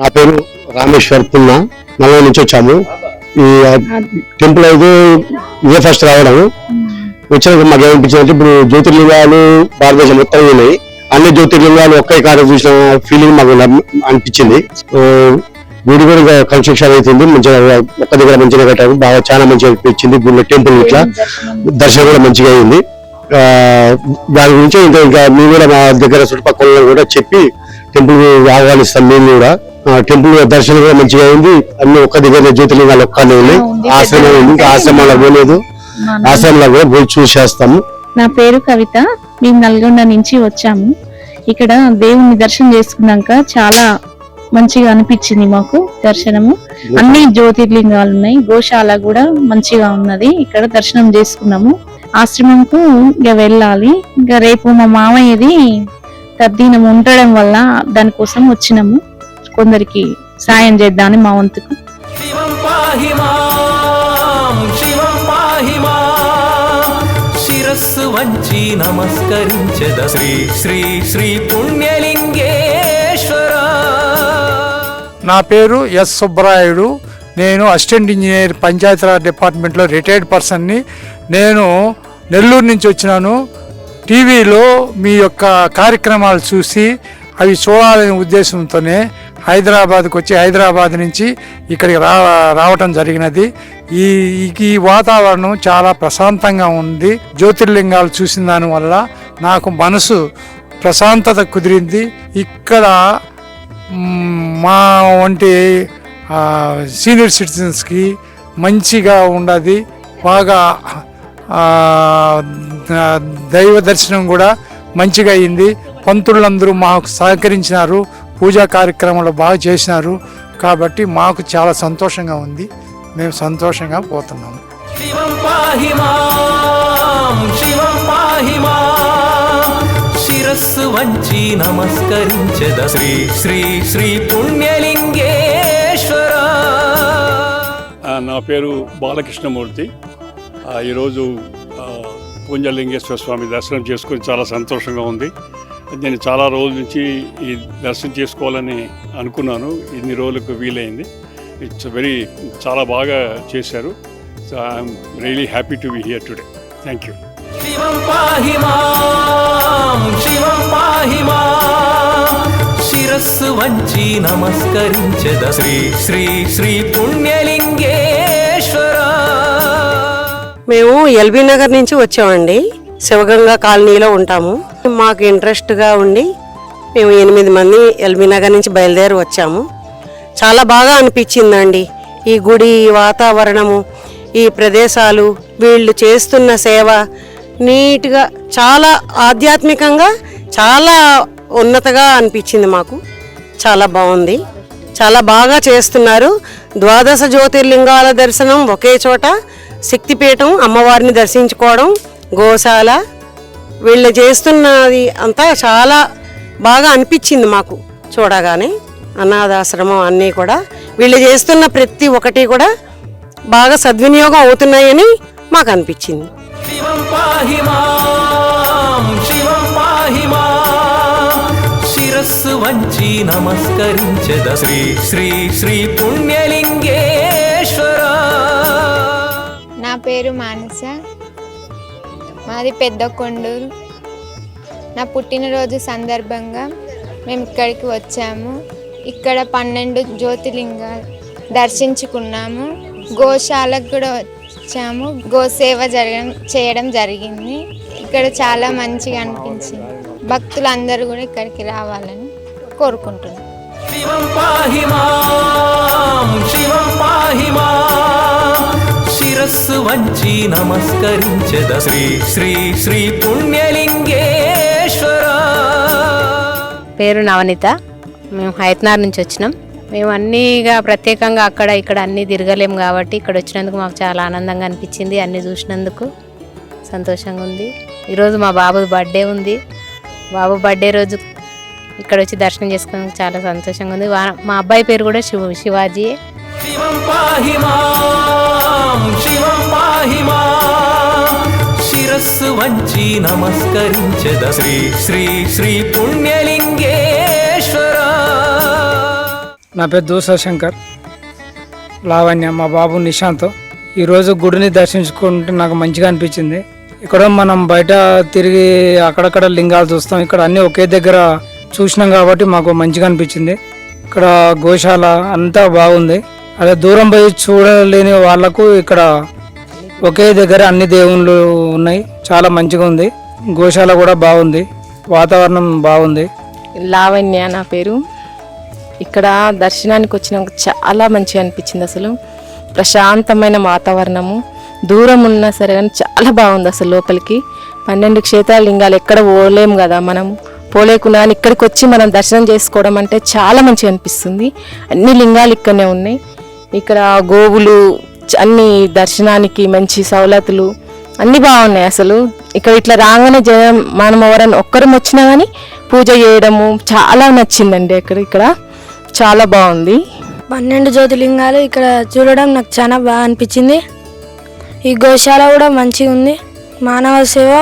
నా పేరు రామేశ్వర్ పున్నా నల్గొండ నుంచి వచ్చాము. ఈ టెంపుల్ అయితే ఇదే ఫస్ట్ రావడం. వచ్చినాక మాకు ఏమనిపించింది ఇప్పుడు జ్యోతిర్లింగాలు భారతదేశం మొత్తం ఉన్నాయి. అన్ని జ్యోతిర్లింగాలు ఒకే కాడ చూసిన ఫీలింగ్ మాకు అనిపించింది. గుడి కూడా కన్స్ట్రక్షన్ అవుతుంది మంచిగా ఒక్క దగ్గర మంచిగా కట్టారు. బాగా చాలా మంచిగా అనిపించింది. గుడి టెంపుల్ ఇట్లా దర్శనం కూడా మంచిగా అయింది. దాని గురించి ఇంకా ఇంకా మేము కూడా మా దగ్గర చుట్టుపక్కల కూడా చెప్పి టెంపుల్ ఆహ్వానిస్తాం మేము కూడా. టెంపుల్ దర్శనం కూడా మంచిగా అయింది. అన్ని ఒక్క దగ్గర జ్యోతిర్లింగాలు ఒక్కనే ఉన్నాయి ఉంది, ఆశ్రమం ఉంది. ఇంకా ఆశ్రమంలో పోలేదు. ఆశ్రమంలో కూడా పోయి చూసేస్తాము నా పేరు కవిత. మేము నల్గొండ నుంచి వచ్చాము. ఇక్కడ దేవుని దర్శనం చేసుకున్నాక చాలా మంచిగా అనిపించింది మాకు దర్శనము. అన్ని జ్యోతిర్లింగాలు ఉన్నాయి. గోశాల కూడా మంచిగా ఉన్నది. ఇక్కడ దర్శనం చేసుకున్నాము. ఆశ్రమంకు ఇక వెళ్ళాలి. ఇంకా రేపు మా మామయ్యది తద్దీనం ఉండడం వల్ల దానికోసం వచ్చినాము. కొందరికి సాయం చేద్దామని మా వంతుకు. శిరస్సు వంచి నమస్కరించద శ్రీ శ్రీ శ్రీ పుణ్యలింగేశ్వర నా పేరు ఎస్ సుబ్బరాయుడు. నేను అసిస్టెంట్ ఇంజనీర్ పంచాయతీరాజ్ డిపార్ట్మెంట్లో రిటైర్డ్ పర్సన్ని. నేను నెల్లూరు నుంచి వచ్చినాను. టీవీలో మీ యొక్క కార్యక్రమాలు చూసి అవి చూడాలనే ఉద్దేశంతోనే హైదరాబాద్కు వచ్చి హైదరాబాద్ నుంచి ఇక్కడికి రా రావటం జరిగినది. ఈ ఈ వాతావరణం చాలా ప్రశాంతంగా ఉంది. జ్యోతిర్లింగాలు చూసిన దానివల్ల నాకు మనసు ప్రశాంతత కుదిరింది. ఇక్కడ మా వంటి సీనియర్ సిటిజన్స్కి మంచిగా ఉండదు. బాగా దైవ దర్శనం కూడా మంచిగా అయింది. పంతులందరూ మాకు సహకరించినారు. పూజా కార్యక్రమాలు బాగా చేసినారు. కాబట్టి మాకు చాలా సంతోషంగా ఉంది. మేము సంతోషంగా పోతున్నాము. శివం పాహిమా శివం పాహిమా. శిరస్సు వంచి నమస్కరించద. శ్రీ శ్రీ శ్రీ పుణ్యలింగేశ్వర. నా పేరు బాలకృష్ణమూర్తి. ఈరోజు పుణ్యలింగేశ్వర పుంజలింగేశ్వర స్వామి దర్శనం చేసుకుని చాలా సంతోషంగా ఉంది. నేను చాలా రోజుల నుంచి ఈ దర్శనం చేసుకోవాలని అనుకున్నాను. ఇన్ని రోజులకు వీలైంది. ఇట్స్ వెరీ చాలా బాగా చేశారు. So I'm really happy to be here today thank you శివం పాహి మాం శివం పాహి మాం. శిరస్సు వంచి నమస్కరించద. శ్రీ శ్రీ శ్రీ పుణ్యలింగేశ్వర. మేము ఎల్బీ నగర్ నుంచి వచ్చామండి. శివగంగా కాలనీలో ఉంటాము. మాకు ఇంట్రెస్ట్గా ఉండి మేము ఎనిమిది మంది ఎల్బీ నగర్ నుంచి బయలుదేరి వచ్చాము. చాలా బాగా అనిపించిందండి. ఈ గుడి ఈ వాతావరణము ఈ ప్రదేశాలు వీళ్ళు చేస్తున్న సేవ నీట్గా చాలా ఆధ్యాత్మికంగా చాలా ఉన్నతగా అనిపించింది మాకు. చాలా బాగుంది. చాలా బాగా చేస్తున్నారు. ద్వాదశ జ్యోతిర్లింగాల దర్శనం ఒకే చోట శక్తిపీఠం అమ్మవారిని దర్శించుకోవడం గోశాల వీళ్ళు చేస్తున్నది అంతా చాలా బాగా అనిపించింది మాకు. చూడగానే అనాథాశ్రమం అన్నీ కూడా వీళ్ళు చేస్తున్న ప్రతి ఒక్కటి కూడా బాగా సద్వినియోగం అవుతున్నాయని మాకు అనిపించింది. పాహి మాం శివం పాహి మాం. శిరస్సు వంచి నమస్కరించద శ్రీ శ్రీ శ్రీ పుణ్యలింగేశ్వర. నా పేరు మానస. మాది పెద్ద కొండూరు. నా పుట్టినరోజు సందర్భంగా మేము ఇక్కడికి వచ్చాము. ఇక్కడ పన్నెండు జ్యోతిలింగాలు దర్శించుకున్నాము. గోశాలకు కూడా వచ్చాము. గోసేవ జరగడం చేయడం జరిగింది. ఇక్కడ చాలా మంచిగా అనిపించింది. భక్తులందరూ కూడా ఇక్కడికి రావాలని కోరుకుంటున్నాను శివం శిరస్సు వంచి నమస్కరించద శ్రీ శ్రీ శ్రీ పుణ్యలింగేశ్వర. పేరు నవనిత. మేము హైతనార్ నుంచి వచ్చినాం. మేము అన్నీగా ప్రత్యేకంగా అక్కడ ఇక్కడ అన్నీ తిరగలేము కాబట్టి ఇక్కడ వచ్చినందుకు మాకు చాలా ఆనందంగా అనిపించింది అన్నీ చూసినందుకు సంతోషంగా ఉంది. ఈరోజు మా బాబు బర్త్డే ఉంది. బాబు బర్త్డే రోజు ఇక్కడ వచ్చి దర్శనం చేసుకున్నందుకు చాలా సంతోషంగా ఉంది. మా అబ్బాయి పేరు కూడా శివ శివాజీ శివం మాం వంచి నమస్కరించద. శ్రీ శ్రీ శ్రీ పుణ్యలింగేశ్వర నా పేరు దూసా శంకర్. లావణ్య మా బాబు నిశాంత్. ఈరోజు గుడిని దర్శించుకుంటే నాకు మంచిగా అనిపించింది. ఇక్కడ మనం బయట తిరిగి అక్కడక్కడ లింగాలు చూస్తాం. ఇక్కడ అన్నీ ఒకే దగ్గర చూసినాం కాబట్టి మాకు మంచిగా అనిపించింది. ఇక్కడ గోశాల అంతా బాగుంది. అదే దూరం పోయి చూడలేని వాళ్ళకు ఇక్కడ ఒకే దగ్గర అన్ని దేవుళ్ళు ఉన్నాయి. చాలా మంచిగా ఉంది. గోశాల కూడా బాగుంది. వాతావరణం బాగుంది. లావణ్య నా పేరు. ఇక్కడ దర్శనానికి వచ్చినాక చాలా మంచిగా అనిపించింది అసలు. ప్రశాంతమైన వాతావరణము. దూరం ఉన్నా సరే కానీ చాలా బాగుంది అసలు లోపలికి. పన్నెండు క్షేత్రాల లింగాలు ఎక్కడ పోలేము కదా మనం. పోలేకున్నా కానీ ఇక్కడికి వచ్చి మనం దర్శనం చేసుకోవడం అంటే చాలా మంచిగా అనిపిస్తుంది. అన్ని లింగాలు ఇక్కడనే ఉన్నాయి. ఇక్కడ గోవులు అన్ని దర్శనానికి మంచి సౌలతులు అన్నీ బాగున్నాయి అసలు. ఇక్కడ ఇట్లా రాగానే జనం మనం ఎవరైనా ఒక్కరం వచ్చినా కానీ పూజ చేయడము చాలా నచ్చిందండి ఇక్కడ ఇక్కడ. చాలా బాగుంది. పన్నెండు జ్యోతిలింగాలు ఇక్కడ చూడడం నాకు చాలా బాగా అనిపించింది. ఈ గోశాల కూడా మంచిగా ఉంది. మానవ సేవ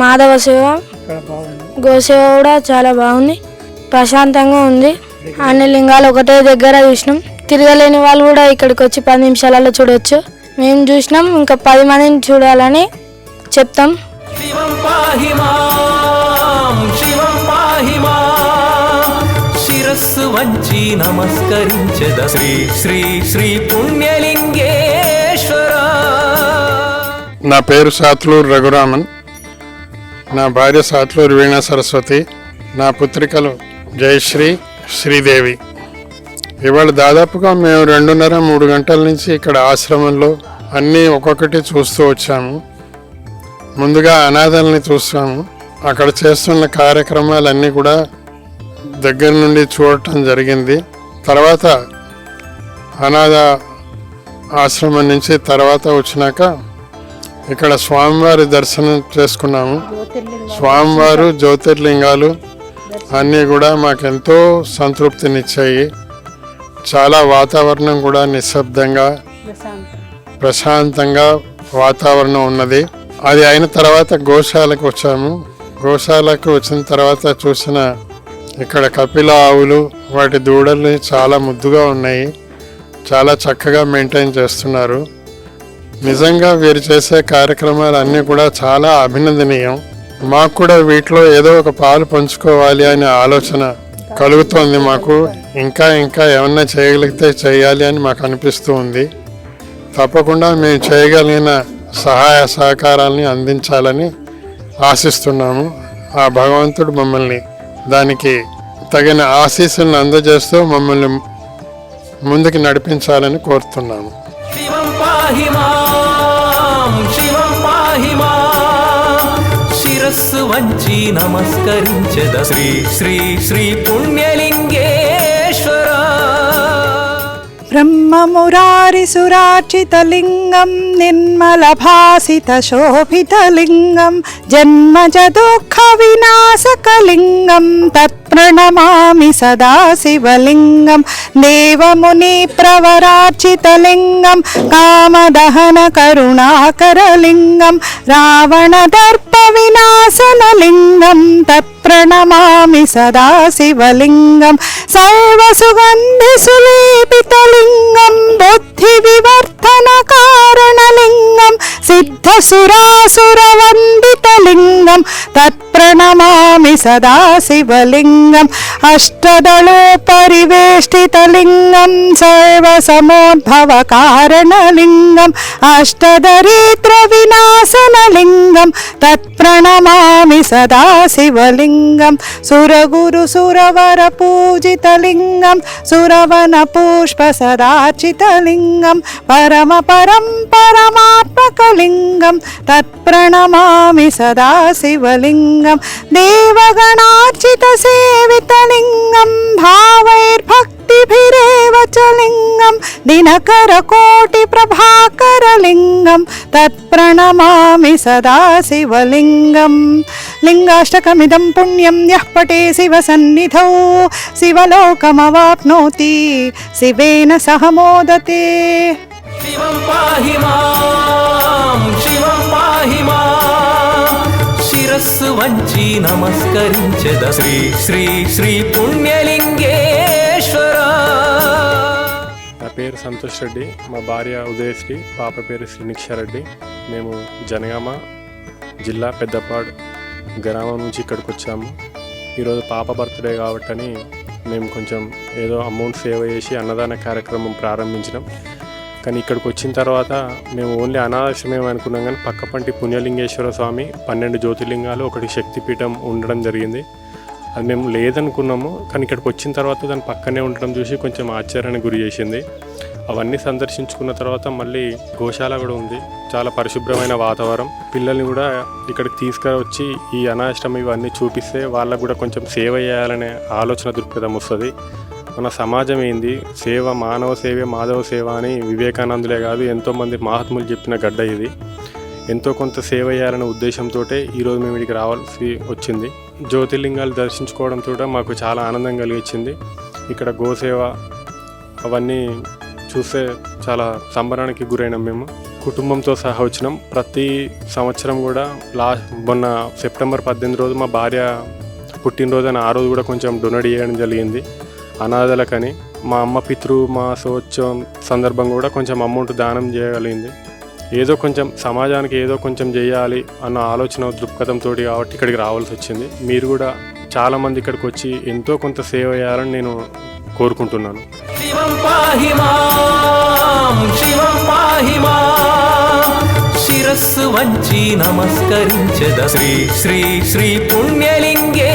మాధవ సేవ గోసేవ కూడా చాలా బాగుంది. ప్రశాంతంగా ఉంది. అన్ని లింగాలు ఒకటే దగ్గర చూసినాం. తిరగలేని వాళ్ళు కూడా ఇక్కడికి వచ్చి పది నిమిషాలలో చూడవచ్చు మేము చూసినాం ఇంకా పది మందిని చూడాలని చెప్తాం. వంచి నమస్కరించద. శ్రీ శ్రీ శ్రీ పుణ్యలింగేశ్వర. నా పేరు సాత్లూరు రఘురామన్. నా భార్య సాత్లూరు వీణా సరస్వతి. నా పుత్రికలు జయశ్రీ శ్రీదేవి. ఇవాళ దాదాపుగా మేము రెండున్నర మూడు గంటల నుంచి ఇక్కడ ఆశ్రమంలో అన్నీ ఒక్కొక్కటి చూస్తూ వచ్చాము. ముందుగా అనాథల్ని చూసాము అక్కడ చేస్తున్న కార్యక్రమాలన్నీ కూడా దగ్గర నుండి చూడటం జరిగింది. తర్వాత అనాథ ఆశ్రమం నుంచి తర్వాత వచ్చినాక ఇక్కడ స్వామివారి దర్శనం చేసుకున్నాము. స్వామివారు జ్యోతిర్లింగాలు అన్నీ కూడా మాకెంతో సంతృప్తినిచ్చాయి. చాలా వాతావరణం కూడా నిశ్శబ్దంగా ప్రశాంతంగా వాతావరణం ఉన్నది. అది అయిన తర్వాత గోశాలకు వచ్చాము. గోశాలకు వచ్చిన తర్వాత చూసిన ఇక్కడ కపిల ఆవులు వాటి దూడల్ని చాలా ముద్దుగా ఉన్నాయి. చాలా చక్కగా మెయింటైన్ చేస్తున్నారు. నిజంగా వీరు చేసే కార్యక్రమాలు అన్నీ కూడా చాలా అభినందనీయం. మాకు కూడా వీటిలో ఏదో ఒక పాలు పంచుకోవాలి అనే ఆలోచన కలుగుతోంది మాకు. ఇంకా ఇంకా ఏమన్నా చేయగలిగితే చేయాలి అని మాకు అనిపిస్తూ ఉంది. తప్పకుండా మేము చేయగలిగిన సహాయ సహకారాలని అందించాలని ఆశిస్తున్నాము. ఆ భగవంతుడు మమ్మల్ని దానికి తగిన ఆశీస్సులను అందజేస్తూ మమ్మల్ని ముందుకు నడిపించాలని కోరుతున్నాము. శివం శివం శిరస్సు వంచి నమస్కరించద శ్రీ శ్రీ శ్రీ పుణ్యలింగే ब्रह्ममुरारिसुरार्चितलिङ्गं निर्मलभासितशोभितलिङ्गं जन्मज दुःखविनाशकलिङ्गं तत्प्रणमामि सदा शिवलिङ्गं देवमुनिप्रवरार्चितलिङ्गं कामदहनकरुणाकरलिङ्गं रावणदर्पविनाशनलिङ्गं तत्प्रणमामि सदा शिवलिङ्गं सर्वसुगन्धिसुलेपितलिङ्गं சுராசுரவண்டிதலிங்கம் தத் பிரணமாமி சதா சிவலிங்கம் அஷ்டதளோ பரிவே अष्टदलोपरिवेष्टितलिङ्गं सर्वसमोद्भवकारणलिङ्गम् अष्टदरिद्रविनाशनलिङ्गं तत्प्रणमामि सदा शिवलिङ्गं सुरगुरुसुरवरपूजितलिङ्गं सुरवनपुष्पसदार्चितलिङ्गं परमपरं परमात्मकलिङ्गं तत्प्रणमामि सदा शिवलिङ्गं देवगणार्चितसेवितलिङ्गं లింగం దినకర కోటి ప్రభాకర లింగం తత్ప్రణమామి సదా శివలింగం. లింగాష్టకమిదం పుణ్యం యః పటే శివ సన్నిధౌ శివలోకమవాప్నోతి శివేన సహ మోదతే. శివం పాహి మాం శివం పాహి శిరస్సు వంచి నమస్కరించద శ్రీ శ్రీ శ్రీ పుణ్యలింగే పేరు సంతోష్ రెడ్డి మా భార్య ఉదయశ్రీ పాప పేరు శ్రీనిక్ష రెడ్డి మేము జనగామ జిల్లా పెద్దపాడు గ్రామం నుంచి ఇక్కడికి వచ్చాము. ఈరోజు పాప బర్త్డే కాబట్టని మేము కొంచెం ఏదో అమౌంట్ సేవ్ చేసి అన్నదాన కార్యక్రమం ప్రారంభించినాం. కానీ ఇక్కడికి వచ్చిన తర్వాత మేము ఓన్లీ అనాథాశ్రమం అనుకున్నాం కానీ పక్కపంటి పుణ్యలింగేశ్వర స్వామి పన్నెండు జ్యోతిర్లింగాలు ఒకటి శక్తిపీఠం ఉండడం జరిగింది. అది మేము లేదనుకున్నాము కానీ ఇక్కడికి వచ్చిన తర్వాత దాని పక్కనే ఉండడం చూసి కొంచెం ఆశ్చర్యానికి గురి చేసింది. అవన్నీ సందర్శించుకున్న తర్వాత మళ్ళీ గోశాల కూడా ఉంది. చాలా పరిశుభ్రమైన వాతావరణం. పిల్లల్ని కూడా ఇక్కడికి తీసుకువచ్చి ఈ అనాశ్రమం ఇవన్నీ చూపిస్తే వాళ్ళకు కూడా కొంచెం సేవ చేయాలనే ఆలోచన దృక్పథం వస్తుంది. మన సమాజం ఏంది? సేవ మానవ సేవే మాధవ సేవ అని వివేకానందులే కాదు ఎంతోమంది మహాత్ములు చెప్పిన గడ్డ ఇది. ఎంతో కొంత సేవ చేయాలనే ఉద్దేశంతో ఈరోజు మేము ఇక్కడికి రావాల్సి వచ్చింది. జ్యోతిర్లింగాలు దర్శించుకోవడం కూడా మాకు చాలా ఆనందం కలిగించింది. ఇక్కడ గోసేవ అవన్నీ చూస్తే చాలా సంబరానికి గురైనాం మేము. కుటుంబంతో సహా వచ్చినాం. ప్రతి సంవత్సరం కూడా లాస్ట్ మొన్న సెప్టెంబర్ పద్దెనిమిది రోజు మా భార్య పుట్టినరోజు అని ఆ రోజు కూడా కొంచెం డొనేట్ చేయడం జరిగింది. అనాథలకని మా అమ్మ పితృ మా సంవత్సరం సందర్భంగా కూడా కొంచెం అమౌంట్ దానం చేయగలిగింది. ఏదో కొంచెం సమాజానికి ఏదో కొంచెం చేయాలి అన్న ఆలోచన దృక్పథంతో కాబట్టి ఇక్కడికి రావాల్సి వచ్చింది. మీరు కూడా చాలామంది ఇక్కడికి వచ్చి ఎంతో కొంత సేవ చేయాలని నేను కోరుకుంటున్నాను. శిరస్సు వంచి నమస్కరించద. శ్రీ శ్రీ శ్రీ పుణ్యలింగే